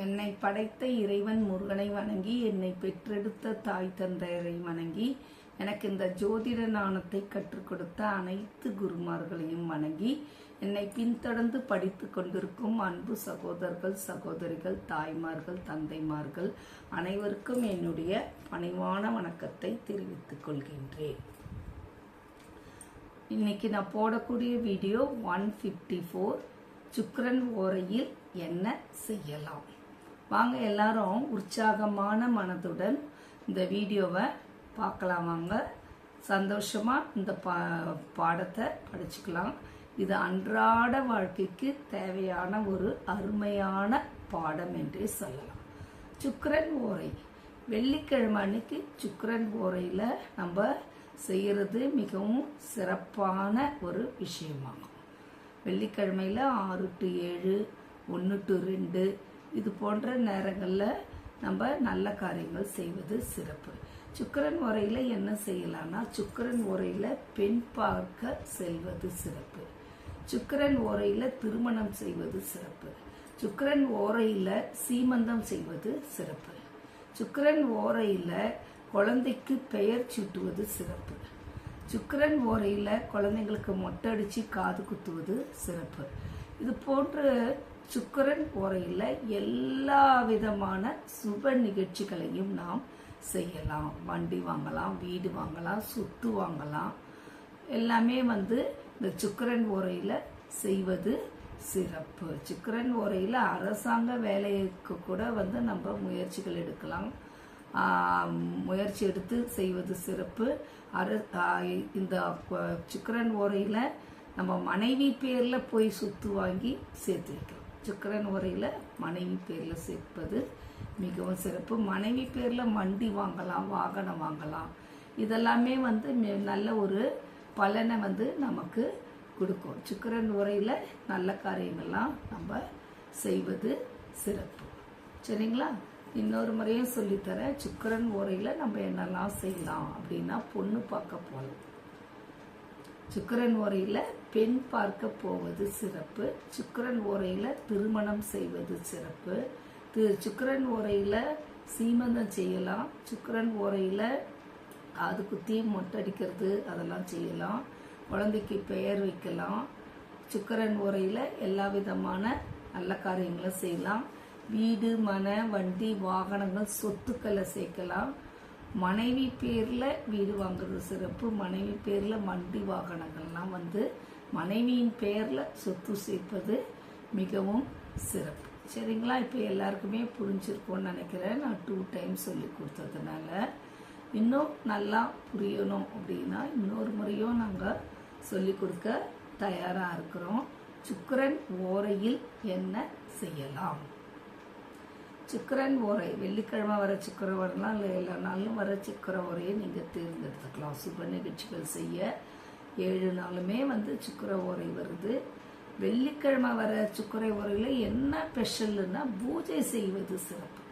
என்னை படைத்த இறைவன் முருகனை வணங்கி என்னை பெற்றெடுத்த தாய் தந்தையரை வணங்கி எனக்கு இந்த ஜோதிட நாணத்தை கற்றுக் கொடுத்த அனைத்து குருமார்களையும் வணங்கி என்னை பின்தொடர்ந்து படித்து கொண்டிருக்கும் அன்பு சகோதரர்கள் சகோதரிகள் தாய்மார்கள் தந்தைமார்கள் அனைவருக்கும் என்னுடைய பணிவான வணக்கத்தை தெரிவித்துக் கொள்கின்றேன். இன்னைக்கு நான் போடக்கூடிய வீடியோ ஒன் ஃபிஃப்டி ஃபோர். சுக்கரன் ஓரையில் என்ன செய்யலாம்? வாங்க எல்லாரும் உற்சாகமான மனதுடன் இந்த வீடியோவை பார்க்கலாம் வாங்க. சந்தோஷமா இந்த பா பாடத்தை படிச்சுக்கலாம். இது அன்றாட வாழ்க்கைக்கு தேவையான ஒரு அருமையான பாடம் என்றே சொல்லலாம். சுக்கரன் ஓரை. வெள்ளிக்கிழமை அன்னைக்கு சுக்கரன் ஓரையில் நம்ம செய்கிறது மிகவும் சிறப்பான ஒரு விஷயமாகும். வெள்ளிக்கிழமையில் ஆறு டு ஏழு ஒன்று டு ரெண்டு இது போன்ற நேரங்களில் நம்ம நல்ல காரியங்கள் செய்வது சிறப்பு. சுக்கரன் உரையில் என்ன செய்யலாம்னா சுக்கரன் உரையில் பெண் பார்க்க செல்வது சிறப்பு. சுக்கரன் ஓரையில் திருமணம் செய்வது சிறப்பு. சுக்கரன் ஓரையில் சீமந்தம் செய்வது சிறப்பு. சுக்கரன் ஓரையில் குழந்தைக்கு பெயர் சூட்டுவது சிறப்பு. சுக்கரன் ஓரையில் குழந்தைங்களுக்கு மொட்டை அடித்து காது குத்துவது சிறப்பு. இது போன்ற சுக்கரன் ஓரையில் எல்லா விதமான சுப நிகழ்ச்சிகளையும் நாம் செய்யலாம். வண்டி வாங்கலாம் வீடு வாங்கலாம் சொத்து வாங்கலாம். எல்லாமே வந்து இந்த சுக்கரன் ஓரையில் செய்வது சிறப்பு. சுக்கரன் ஓரையில் அரசாங்க வேலைக்கு கூட வந்து நம்ம முயற்சிகள் எடுக்கலாம். முயற்சி எடுத்து செய்வது சிறப்பு. அர இந்த சுக்கரன் சுக்கிரன் ஓரையில் நம்ம மனைவி பேரில் போய் சொத்து வாங்கி சேர்த்து வைக்கலாம் சுக்கரன் உரையில் மனைவி பேரில் சேர்ப்பது மிகவும் சிறப்பு. மனைவி பேரில் வண்டி வாங்கலாம் வாகனம் வாங்கலாம். இதெல்லாமே வந்து நல்ல ஒரு பலனை வந்து நமக்கு கொடுக்கும். சுக்கரன் உரையில் நல்ல காரியங்கள்லாம் நம்ம செய்வது சிறப்பு. சரிங்களா? இன்னொரு முறையும் சொல்லித்தரேன். சுக்கரன் உரையில் நம்ம என்னெல்லாம் செய்யலாம் அப்படின்னா பொண்ணு பார்க்க போகலாம் சுக்கிரன் ஓரையில் பெண் பார்க்க போவது சிறப்பு. சுக்கரன் ஓரையில் திருமணம் செய்வது சிறப்பு. திரு சுக்கிரன் ஓரையில் சீமந்தம் செய்யலாம். சுக்கரன் ஓரையில் காது குத்தி மொட்டை அடிக்கிறது அதெல்லாம் செய்யலாம். குழந்தைக்கு பெயர் வைக்கலாம். சுக்கரன் ஓரையில் எல்லா விதமான நல்ல காரியங்களும் செய்யலாம். வீடு மன வண்டி வாகனங்கள் சொத்துக்களை சேர்க்கலாம். மனைவி பேரில் வீடு வாங்குறது சிறப்பு. மனைவி பேரில் வண்டி வாகனங்கள்லாம் வந்து மனைவியின் பேரில் சொத்து சேர்ப்பது மிகவும் சிறப்பு. சரிங்களா? இப்போ எல்லாருக்குமே புரிஞ்சிருக்கோன்னு நினைக்கிறேன். நான் டூ டைம் சொல்லி கொடுத்ததுனால. இன்னும் நல்லா புரியணும் அப்படின்னா இன்னொரு முறையும் நாங்கள் சொல்லி கொடுக்க தயாராக இருக்கிறோம். சுக்கரன் ஓரையில் என்ன செய்யலாம்? சுக்கரன் ஓரை வெள்ளிக்கிழமை வர சுக்கிர வரலாம் இல்லை எல்லா நாளும் வர சுக்கர ஓரையை நீங்கள் தேர்ந்தெடுத்துக்கலாம். சுப நிகழ்ச்சிகள் செய்ய ஏழு நாளுமே வந்து சுக்கர ஓரை வருது. வெள்ளிக்கிழமை வர சுக்கரை ஓரையில் என்ன ஸ்பெஷல்னா பூஜை செய்வது சிறப்பு.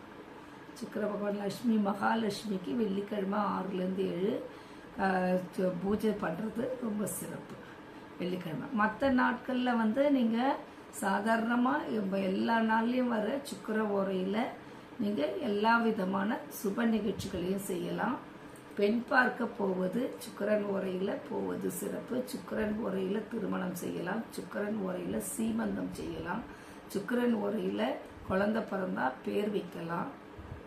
சுக்கர பகவான் லக்ஷ்மி மகாலட்சுமிக்கு வெள்ளிக்கிழமை ஆறுலேருந்து ஏழு பூஜை பண்ணுறது ரொம்ப சிறப்பு. வெள்ளிக்கிழமை. மற்ற நாட்களில் வந்து நீங்கள் சாதாரணமாக இப்போ எல்லா நாள்லேயும் வர சுக்கர ஓரையில் நீங்கள் எல்லா விதமான சுப நிகழ்ச்சிகளையும் செய்யலாம். பெண் பார்க்க போவது சுக்கரன் ஓரையில் போவது சிறப்பு. சுக்கரன் ஓரையில் திருமணம் செய்யலாம். சுக்கரன் ஓரையில் சீமந்தம் செய்யலாம். சுக்கரன் ஓரையில் குழந்தை பிறந்தா பேர் வைக்கலாம்.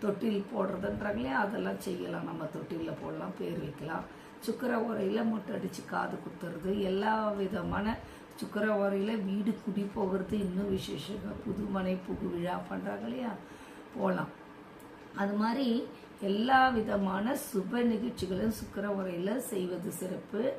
தொட்டில் போடுறதுன்றாங்களே அதெல்லாம் செய்யலாம். நம்ம தொட்டிலில் போடலாம் பேர் வைக்கலாம். சுக்கர உரையில் மொட்டை அடித்து காது குத்துறது எல்லா விதமான சுக்கரவாரியில் வீடு குடி போகிறது இன்னும் விசேஷங்க. புதுமனை புகு விழா பண்ணுறாங்க இல்லையா? போகலாம் அது மாதிரி எல்லா விதமான சுப நிகழ்ச்சிகளும் சுக்கர செய்வது சிறப்பு.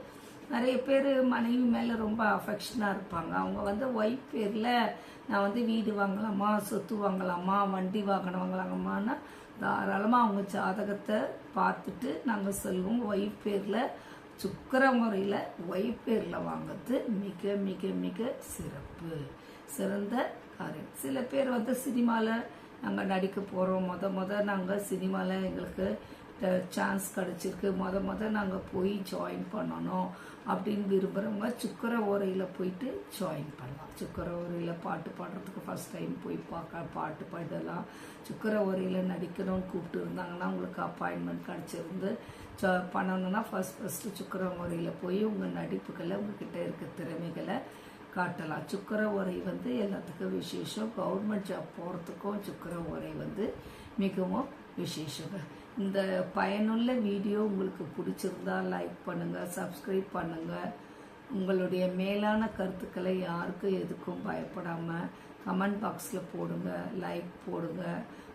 நிறைய பேர் மனைவி மேலே ரொம்ப அஃபெக்ஷனாக இருப்பாங்க. அவங்க வந்து ஒய்ஃப் பேரில் நான் வந்து வீடு வாங்கலாமா? சொத்து வாங்கலாமா? வண்டி வாகனம் வாங்கலாமான்னா தாராளமாக அவங்க ஜாதகத்தை பார்த்துட்டு நாங்கள் சொல்லுவோம். ஒய்ஃப் பேரில் சுக்கர முறையில் ஒய்பேரில் வாங்கிறது மிக மிக மிக சிறப்பு. சிறந்த காரியம். சில பேர் வந்து சினிமாவில் நாங்கள் நடிக்க போகிறோம் முத முத நாங்கள் சினிமாவில் எங்களுக்கு சான்ஸ் கிடச்சிருக்கு. மொத மொதல் நாங்கள் போய் ஜாயின் பண்ணணும் அப்படின்னு விரும்புகிறவங்க சுக்கர ஓரையில் போயிட்டு ஜாயின் பண்ணலாம். சுக்கர ஓரையில் பாட்டு பாடுறதுக்கு ஃபஸ்ட் டைம் போய் பார்க்க பாட்டு பாடலாம். சுக்கர ஓரையில் நடிக்கணும்னு கூப்பிட்டு இருந்தாங்கன்னா உங்களுக்கு அப்பாயின்மெண்ட் கிடச்சிருந்து ஜா பண்ணணும்னா ஃபஸ்ட் ஃபஸ்ட்டு சுக்கர ஓரையில் போய் உங்கள் நடிப்புகளை உங்ககிட்ட இருக்க திறமைகளை காட்டலாம். சுக்கர உரை வந்து எல்லாத்துக்கும் விசேஷம். கவர்மெண்ட் ஜாப் போகிறதுக்கும் சுக்கர உரை வந்து மிகவும் விசேஷங்க. இந்த பயனுள்ள வீடியோ உங்களுக்கு பிடிச்சிருந்தா லைக் பண்ணுங்கள் சப்ஸ்கிரைப் பண்ணுங்கள் உங்களுடைய மேலான கருத்துக்களை யாருக்கும் எதுக்கும் பயப்படாமல் கமெண்ட் பாக்ஸில் போடுங்க லைக் போடுங்க.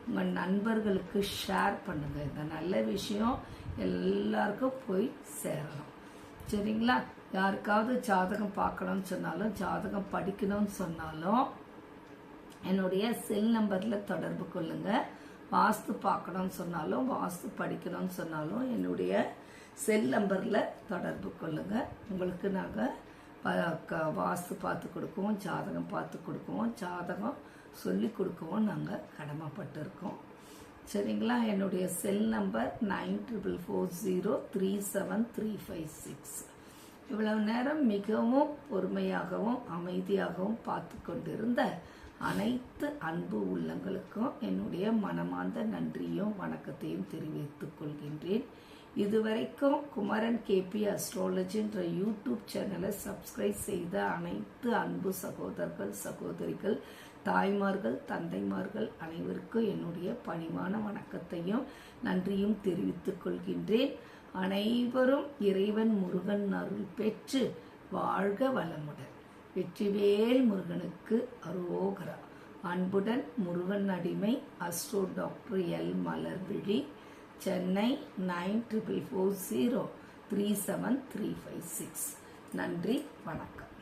உங்கள் நண்பர்களுக்கு ஷேர் பண்ணுங்கள் இந்த நல்ல விஷயம் எல்லாருக்கும் போய் சேரணும். சரிங்களா? யாருக்காவது ஜாதகம் பார்க்கணும்னு சொன்னாலும் ஜாதகம் படிக்கணும்னு சொன்னாலும் என்னுடைய செல் நம்பரில் தொடர்பு கொள்ளுங்கள் வாஸ்து பார்க்கணும்னு சொன்னாலும் வாஸ்து படிக்கணும்னு சொன்னாலும் என்னுடைய செல் நம்பரில் தொடர்பு கொள்ளுங்கள் உங்களுக்கு நாங்கள் வாஸ்து பார்த்து கொடுக்குவோம் ஜாதகம் பார்த்து கொடுக்குவோம் ஜாதகம் சொல்லி கொடுக்கவும் நாங்கள் கடமைப்பட்டிருக்கோம். சரிங்களா? என்னுடைய cell number nine triple four zero three seven three five six. இவ்வளவு நேரம் மிகவும் பொறுமையாகவும் அமைதியாகவும் பார்த்து கொண்டிருந்த அனைத்து அன்பு உள்ளங்களுக்கும் என்னுடைய மனமார்ந்த நன்றியும் வணக்கத்தையும் தெரிவித்துக் கொள்கின்றேன். இதுவரைக்கும் குமரன் கேபி அஸ்ட்ராலஜின்ற யூடியூப் சேனலை சப்ஸ்கிரைப் செய்த அனைத்து அன்பு சகோதரர்கள் சகோதரிகள் தாய்மார்கள் தந்தைமார்கள் அனைவருக்கும் என்னுடைய பணிவான வணக்கத்தையும் நன்றியும் தெரிவித்துக் கொள்கின்றேன். அனைவரும் இறைவன் முருகன் அருள் பெற்று வாழ்க வளமுடன். வெற்றிவேல் முருகனுக்கு அரோகரா. அன்புடன் முருகன் அடிமை astro doctor L Malarvizhi Chennai nine triple four zero three seven three five six. நன்றி வணக்கம்.